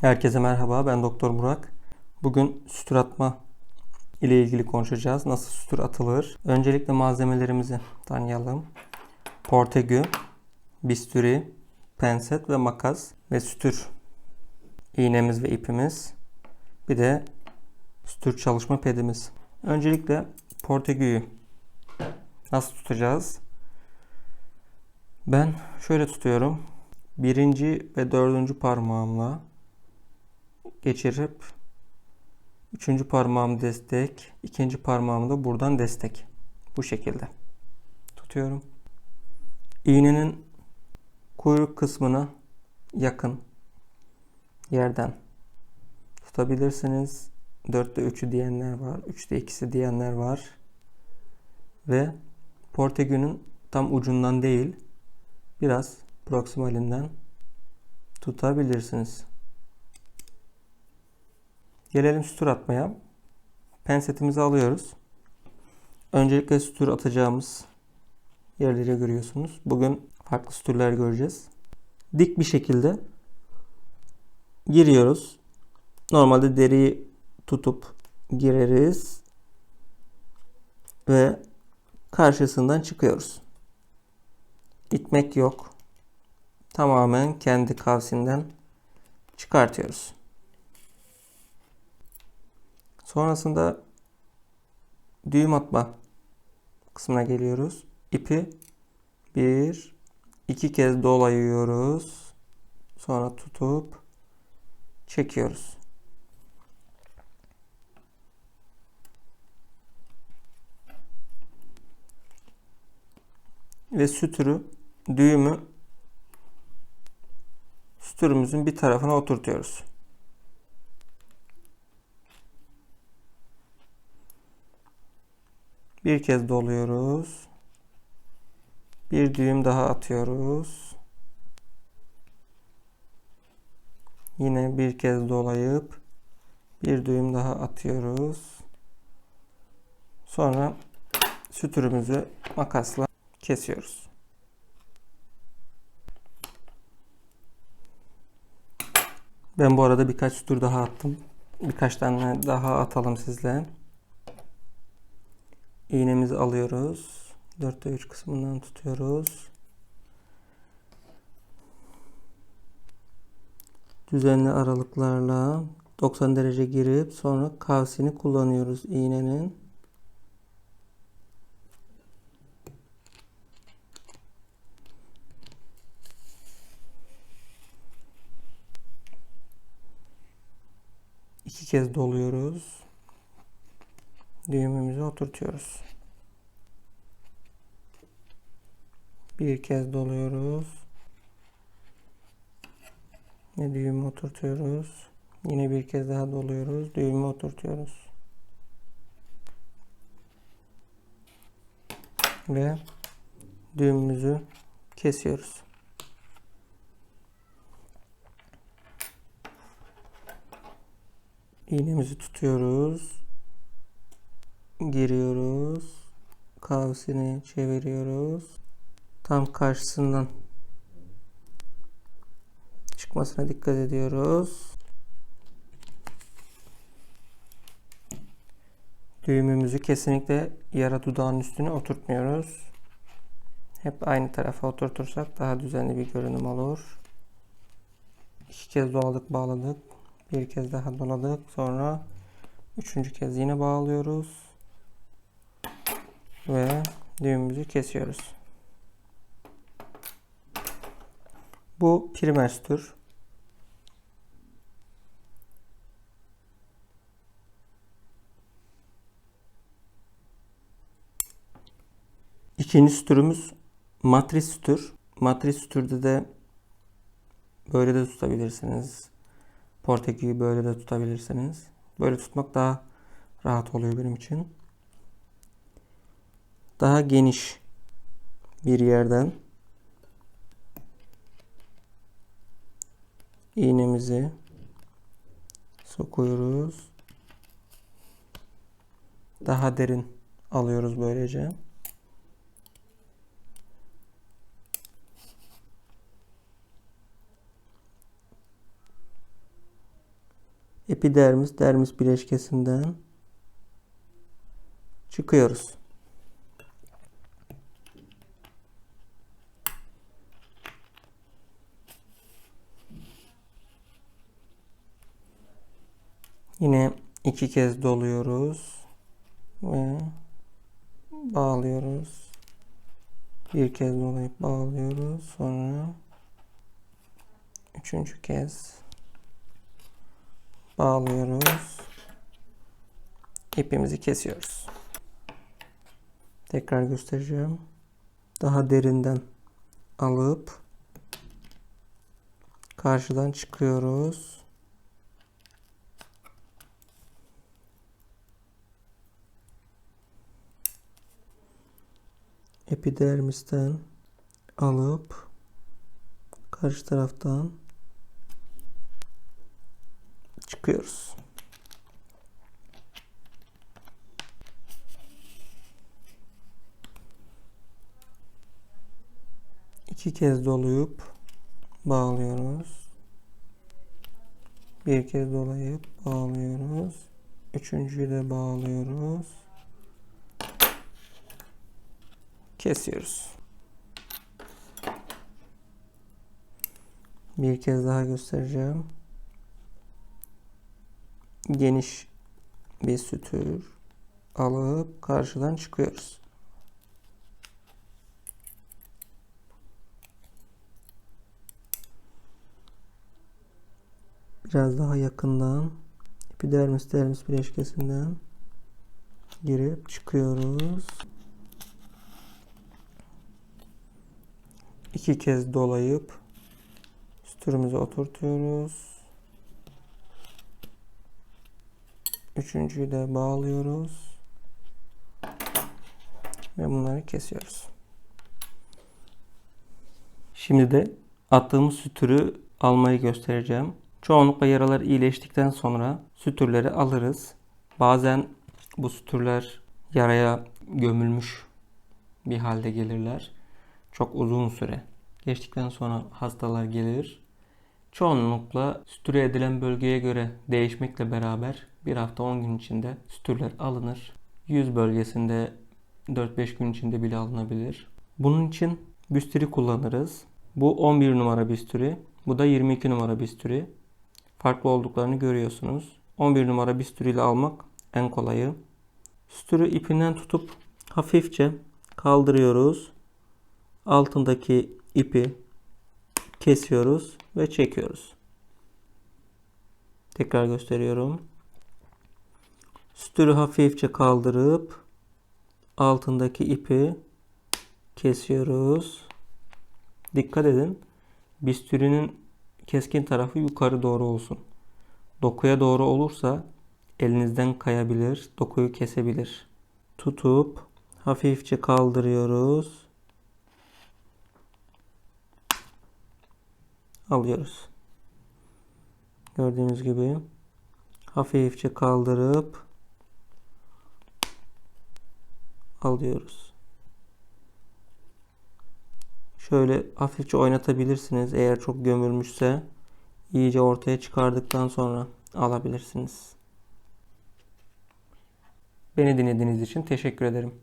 Herkese merhaba, ben Doktor Burak. Bugün sütür atma ile ilgili konuşacağız. Nasıl sütür atılır? Öncelikle malzemelerimizi tanıyalım. Portegü, bisturi, penset ve makas ve sütür iğnemiz ve ipimiz. Bir de sütür çalışma pedimiz. Öncelikle portegüyü nasıl tutacağız? Ben şöyle tutuyorum. Birinci ve dördüncü parmağımla geçirip üçüncü parmağım destek, ikinci parmağım da buradan destek. Bu şekilde tutuyorum. İğnenin kuyruk kısmına yakın yerden tutabilirsiniz. 4'te 3'ü diyenler var. 3'te 2'si diyenler var. Ve portegünün tam ucundan değil biraz proksimalinden tutabilirsiniz. Gelelim sütür atmaya. Pensetimizi alıyoruz. Öncelikle sütür atacağımız yerleri görüyorsunuz. Bugün farklı sütürler göreceğiz. Dik bir şekilde giriyoruz. Normalde deriyi tutup gireriz ve karşısından çıkıyoruz. İtmek yok. Tamamen kendi kavsinden çıkartıyoruz. Sonrasında düğüm atma kısmına geliyoruz. İpi bir iki kez dolayıyoruz. Sonra tutup çekiyoruz. Ve sütürü düğümü sütürümüzün bir tarafına oturtuyoruz. Bir kez doluyoruz. Bir düğüm daha atıyoruz. Yine bir kez dolayıp bir düğüm daha atıyoruz. Sonra sütürümüzü makasla kesiyoruz. Ben bu arada birkaç sütür daha attım. Birkaç tane daha atalım sizle. İğnemizi alıyoruz. 4'te 3 kısmından tutuyoruz. Düzenli aralıklarla 90 derece girip sonra kavsini kullanıyoruz iğnenin. İki kez doluyoruz. Düğümümüzü oturtuyoruz. Bir kez doluyoruz. Ve düğümü oturtuyoruz. Yine bir kez daha doluyoruz. Düğümü oturtuyoruz. Ve düğümümüzü kesiyoruz. İğnemizi tutuyoruz. Giriyoruz. Kavsini çeviriyoruz. Tam karşısından çıkmasına dikkat ediyoruz. Düğümümüzü kesinlikle yara dudağın üstüne oturtmuyoruz. Hep aynı tarafa oturtursak daha düzenli bir görünüm olur. İki kez doladık bağladık. Bir kez daha doladık. Sonra üçüncü kez yine bağlıyoruz. Ve düğümümüzü kesiyoruz. Bu primer sütür. İkinci sütürümüz matris sütür. Matris sütürde de böyle de tutabilirsiniz. Porteküyü böyle de tutabilirsiniz. Böyle tutmak daha rahat oluyor benim için. Daha geniş bir yerden iğnemizi sokuyoruz. Daha derin alıyoruz böylece. epidermis dermis bileşkesinden çıkıyoruz. Yine iki kez doluyoruz ve bağlıyoruz. Bir kez dolayıp bağlıyoruz. Sonra üçüncü kez bağlıyoruz. İpimizi kesiyoruz. Tekrar göstereceğim. Daha derinden alıp karşıdan çıkıyoruz. Epidermisten alıp karşı taraftan çıkıyoruz. İki kez dolayıp bağlıyoruz. Bir kez dolayıp bağlıyoruz. Üçüncüyü de bağlıyoruz. Kesiyoruz. Bir kez daha göstereceğim. Geniş bir sütür alıp karşıdan çıkıyoruz. Biraz daha yakından epidermis dermis bileşkesinden girip çıkıyoruz. İki kez dolayıp sütürümüzü oturtuyoruz. Üçüncüyü de bağlıyoruz. Ve bunları kesiyoruz. Şimdi de attığımız sütürü almayı göstereceğim. Çoğunlukla yaralar iyileştikten sonra sütürleri alırız. Bazen bu sütürler yaraya gömülmüş bir halde gelirler çok uzun süre geçtikten sonra hastalar gelir. Çoğunlukla sütüre edilen bölgeye göre değişmekle beraber bir hafta 10 gün içinde sütürler alınır. Yüz bölgesinde 4-5 gün içinde bile alınabilir. Bunun için büstürü kullanırız. Bu 11 numara büstürü. Bu da 22 numara büstürü. Farklı olduklarını görüyorsunuz. 11 numara bistürüyle almak en kolayı. Sütürü ipinden tutup hafifçe kaldırıyoruz altındaki ipi kesiyoruz ve çekiyoruz. Tekrar gösteriyorum. Sütürü hafifçe kaldırıp altındaki ipi kesiyoruz. Dikkat edin. Bistürünün keskin tarafı yukarı doğru olsun. Dokuya doğru olursa elinizden kayabilir, dokuyu kesebilir. Tutup hafifçe kaldırıyoruz. Alıyoruz. Gördüğünüz gibi hafifçe kaldırıp alıyoruz. Şöyle hafifçe oynatabilirsiniz. Eğer çok gömülmüşse iyice ortaya çıkardıktan sonra alabilirsiniz. Beni dinlediğiniz için teşekkür ederim.